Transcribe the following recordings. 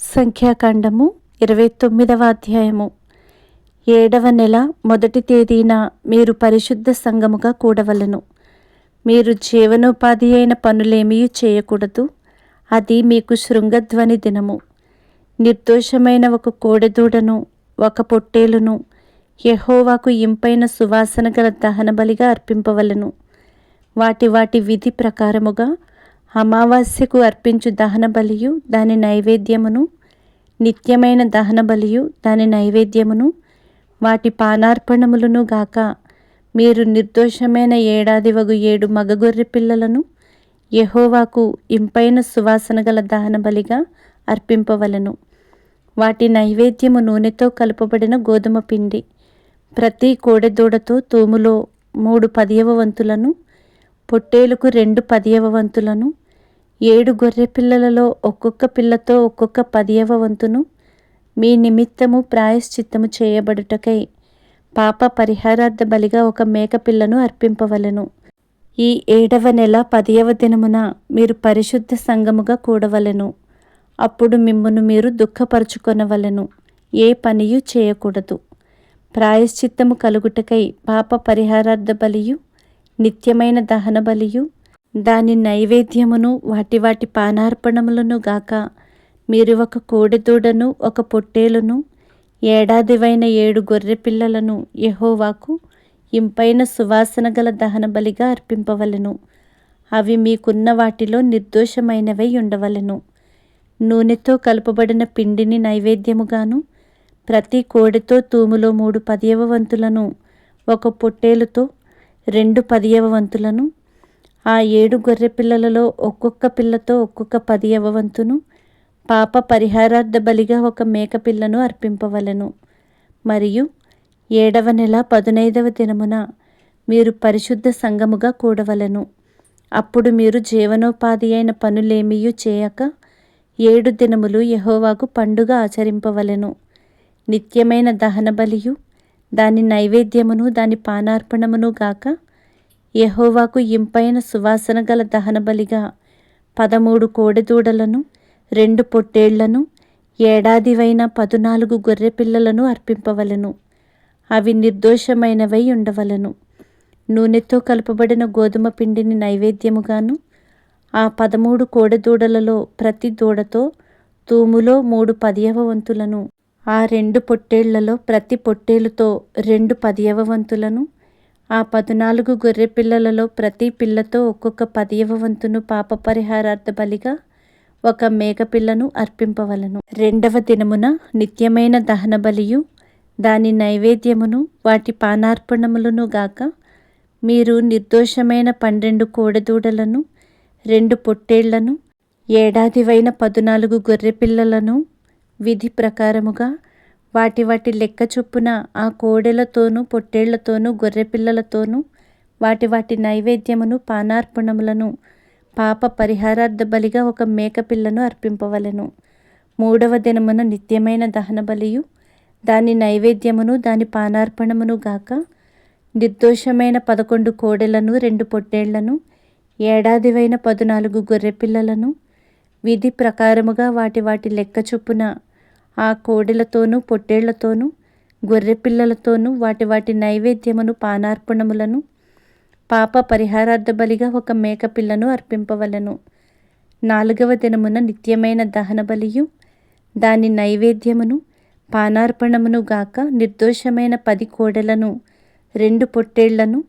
సంఖ్యాకాండము ఇరవై తొమ్మిదవ అధ్యాయము. ఏడవ నెల మొదటి తేదీన మీరు పరిశుద్ధ సంఘముగా కూడవలను. మీరు జీవనోపాధి అయిన పనులేమీ చేయకూడదు. అది మీకు శృంగధ్వని దినము. నిర్దోషమైన ఒక కోడెదూడను ఒక పొట్టేలును యహోవాకు ఇంపైన సువాసన గల దహనబలిగా అర్పింపవలను. వాటి వాటి విధి ప్రకారముగా అమావాస్యకు అర్పించు దహన బలియు దాని నైవేద్యమును నిత్యమైన దహన బలియు దాని నైవేద్యమును వాటి పానార్పణములను గాక మీరు నిర్దోషమైన ఏడాది వగు ఏడు మగగొర్రె పిల్లలను యహోవాకు ఇంపైన సువాసన గల దహన బలిగా అర్పింపవలను. వాటి నైవేద్యము నూనెతో కలుపబడిన గోధుమ పిండి ప్రతి కోడెదూడతో తూములో మూడు పదియవ వంతులను పొట్టేలుకు రెండు పదియవ వంతులను ఏడు గొర్రె పిల్లలలో ఒక్కొక్క పిల్లతో ఒక్కొక్క పదియవ వంతును మీ నిమిత్తము ప్రాయశ్చిత్తము చేయబడుటకై పాప పరిహారార్థ బలిగా ఒక మేకపిల్లను అర్పింపవలను. ఈ ఏడవ నెల పదియవ దినమున మీరు పరిశుద్ధ సంఘముగా కూడవలెను. అప్పుడు మిమ్మను మీరు దుఃఖపరుచుకొనవలెను. ఏ పనియు చేయకూడదు. ప్రాయశ్చిత్తము కలుగుటకై పాప పరిహారార్థ బలియు నిత్యమైన దహన బలియు దాని నైవేద్యమును వాటి వాటి పానార్పణములను గాక మీరు ఒక కోడెదూడను ఒక పొట్టేలును ఏడాదివైన ఏడు గొర్రె పిల్లలను యెహోవాకు ఇంపైన సువాసన గల దహన బలిగా అర్పింపవలెను. అవి మీకున్న వాటిలో నిర్దోషమైనవై ఉండవలెను. నూనెతో కలుపబడిన పిండిని నైవేద్యముగాను ప్రతి కోడెతో తూములో మూడు పదియవ వంతులను ఒక పొట్టేలుతో రెండు పదియవ వంతులను ఆ ఏడు గొర్రె పిల్లలలో ఒక్కొక్క పిల్లతో ఒక్కొక్క పదియవ వంతును పాప పరిహారార్థ బలిగా ఒక మేక పిల్లను అర్పింపవలెను. మరియు ఏడవ నెల పదునైదవ దినమున మీరు పరిశుద్ధ సంఘముగా కూడవలెను. అప్పుడు మీరు జీవనోపాధి అయిన పనులేమీయూ చేయక ఏడు దినములు యహోవాకు పండుగ ఆచరింపవలెను. నిత్యమైన దహన బలియు దాని నైవేద్యమును దాని పానార్పణమును గాక యహోవాకు ఇంపైన సువాసన గల దహన బలిగా పదమూడు కోడెదూడలను రెండు పొట్టేళ్ళను ఏడాదివైన పదునాలుగు గొర్రె పిల్లలను అర్పింపవలెను. అవి నిర్దోషమైనవై ఉండవలెను. నూనెతో కలుపబడిన గోధుమ పిండిని నైవేద్యముగాను ఆ పదమూడు కోడెదూడలలో ప్రతి దూడతో తూములో మూడు పదియవ వంతులను ఆ రెండు పొట్టేళ్ళలో ప్రతి పొట్టేలుతో రెండు పదియవ వంతులను ఆ పద్నాలుగు గొర్రె పిల్లలలో ప్రతి పిల్లతో ఒక్కొక్క పదియవ వంతును పాప పరిహారార్థ బలిగా ఒక మేకపిల్లను అర్పింపవలను. రెండవ దినమున నిత్యమైన దహన బలియు దాని నైవేద్యమును వాటి పానార్పణములను గాక మీరు నిర్దోషమైన పన్నెండు కోడెదూడలను రెండు పొట్టేళ్ళను ఏడాదివైన పదునాలుగు గొర్రె పిల్లలను విధి ప్రకారముగా వాటి వాటి లెక్క చొప్పున ఆ కోడెలతోనూ పొట్టేళ్ళతోనూ గొర్రె పిల్లలతోనూ వాటి వాటి నైవేద్యమును పానార్పణములను పాప పరిహారార్థ బలిగా ఒక మేకపిల్లను అర్పింపవలను. మూడవ దినమున నిత్యమైన దహన బలియు దాని నైవేద్యమును దాని పానార్పణమును గాక నిర్దోషమైన పదకొండు కోడెలను రెండు పొట్టేళ్ళను ఏడాదివైన పదునాలుగు గొర్రె పిల్లలను విధి ప్రకారముగా వాటి వాటి లెక్క చొప్పున ఆ కోడెలతోనూ పొట్టేళ్ళతోనూ గొర్రె పిల్లలతోనూ వాటి వాటి నైవేద్యమును పానార్పణములను పాప పరిహారార్థ బలిగా ఒక మేకపిల్లను అర్పింపవలను అర్పింపవలెను. నాలుగవ దినమున నిత్యమైన దహన బలియు దాని నైవేద్యమును పానార్పణమును గాక నిర్దోషమైన పది కోడెలను రెండు పొట్టేళ్ళను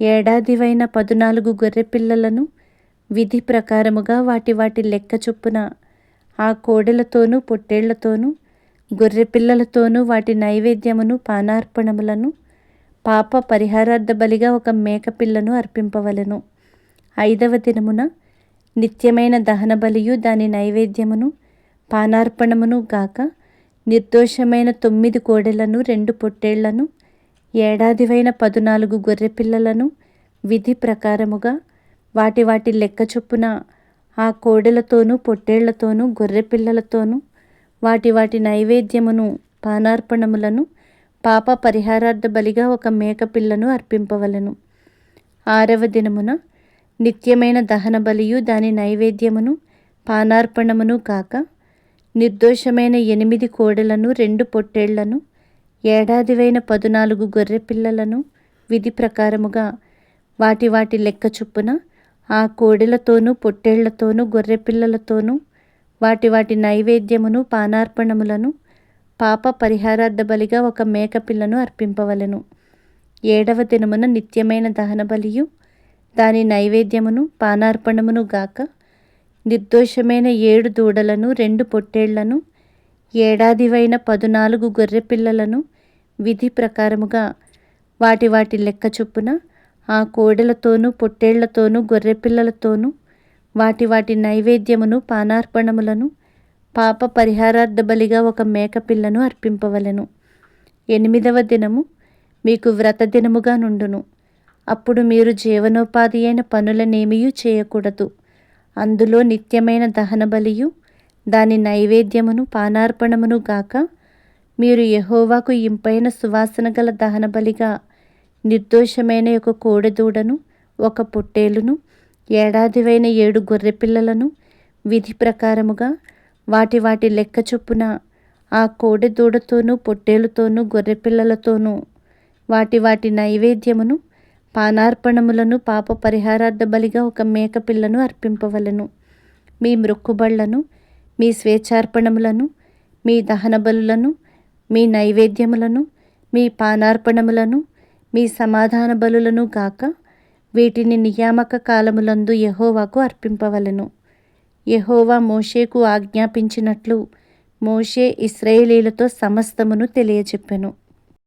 ఏడాదివైన పదునాలుగు గొర్రె పిల్లలను విధి ప్రకారముగా వాటి వాటి లెక్క చొప్పున ఆ కోడెలతోనూ పొట్టేళ్ళతోనూ గొర్రె పిల్లలతోనూ వాటి నైవేద్యమును పానార్పణములను పాప పరిహారార్థ బలిగా ఒక మేకపిల్లను అర్పింపవలను అర్పింపవలెను. ఐదవ దినమున నిత్యమైన దహన బలియు దాని నైవేద్యమును పానార్పణమును గాక నిర్దోషమైన తొమ్మిది కోడెలను రెండు పొట్టేళ్ళను ఏడాదివైన పదునాలుగు గొర్రె పిల్లలను విధి ప్రకారముగా వాటి వాటి లెక్క చొప్పున ఆ కోడెలతోనూ పొట్టేళ్ళతోనూ గొర్రె పిల్లలతోనూ వాటి వాటి నైవేద్యమును పానార్పణములను పాప పరిహారార్థ బలిగా ఒక మేకపిల్లను అర్పింపవలను. అర్పింపవలెను ఆరవ దినమున నిత్యమైన దహన బలియు దాని నైవేద్యమును పానార్పణమును కాక నిర్దోషమైన ఎనిమిది కోడలను రెండు పొట్టేళ్ళను ఏడాదివైన పదునాలుగు గొర్రె పిల్లలను విధి ప్రకారముగా వాటి వాటి లెక్క చొప్పున ఆ కోడెలతోనూ పొట్టేళ్ళతోనూ గొర్రెపిల్లలతోనూ వాటి వాటి నైవేద్యమును పానార్పణములను పాప పరిహారార్థ బలిగా ఒక మేకపిల్లను అర్పింపవలెను. ఏడవ దినమున నిత్యమైన దహన బలియు దాని నైవేద్యమును పానార్పణమును గాక నిర్దోషమైన ఏడు దూడలను రెండు పొట్టేళ్ళను ఏడాదివైన పదునాలుగు గొర్రె పిల్లలను విధి ప్రకారముగా వాటి వాటి లెక్క చొప్పున ఆ కోడెలతోనూ పొట్టేళ్ళతోనూ గొర్రె పిల్లలతోనూ వాటి వాటి నైవేద్యమును పానార్పణములను పాప పరిహారార్థ బలిగా ఒక మేకపిల్లను అర్పింపవలెను. ఎనిమిదవ దినము మీకు వ్రత దినముగా నుండును. అప్పుడు మీరు జీవనోపాధి అయిన పనులనేమియూ చేయకూడదు. అందులో నిత్యమైన దహన బలియు దాని నైవేద్యమును పానార్పణమును గాక మీరు యహోవాకు ఇంపైన సువాసన గల దహన బలిగా నిర్దోషమైన ఒక కోడెదూడను ఒక పొట్టేలును ఏడాదివైన ఏడు గొర్రె పిల్లలను విధి ప్రకారముగా వాటి వాటి లెక్క చొప్పున ఆ కోడె దూడతోనూ పొట్టేలుతోనూ గొర్రెపిల్లలతోనూ వాటి వాటి నైవేద్యమును పానార్పణములను పాప పరిహారార్థ బలిగా ఒక మేకపిల్లను అర్పింపవలను. మీ మృక్కుబళ్ళను మీ స్వేచ్ఛార్పణములను మీ దహన బలులను మీ నైవేద్యములను మీ పానార్పణములను మీ సమాధాన బలులను గాక వీటిని నియామక కాలములందు యహోవాకు అర్పింపవలను. యహోవా మోషేకు ఆజ్ఞాపించినట్లు మోషే ఇస్రాయేలీలతో సమస్తమును తెలియచెప్పెను.